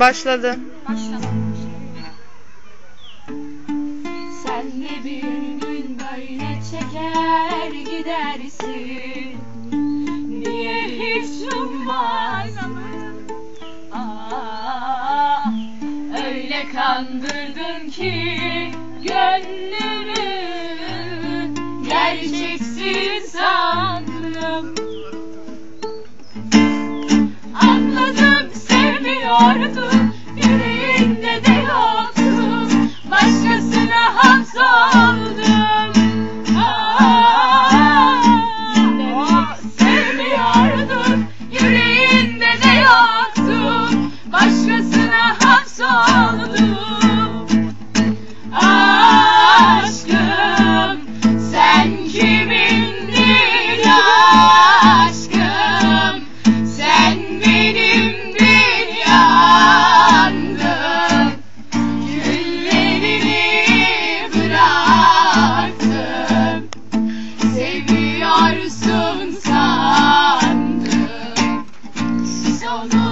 Başladı. Başladı. Sen de bir gün böyle çeker gidersin Niye hiç ummadın Aa, Öyle kandırdın ki gönlümü Gerçeksiz sandım Anladım sevmiyordun Ölüyorsun sandım. Sonu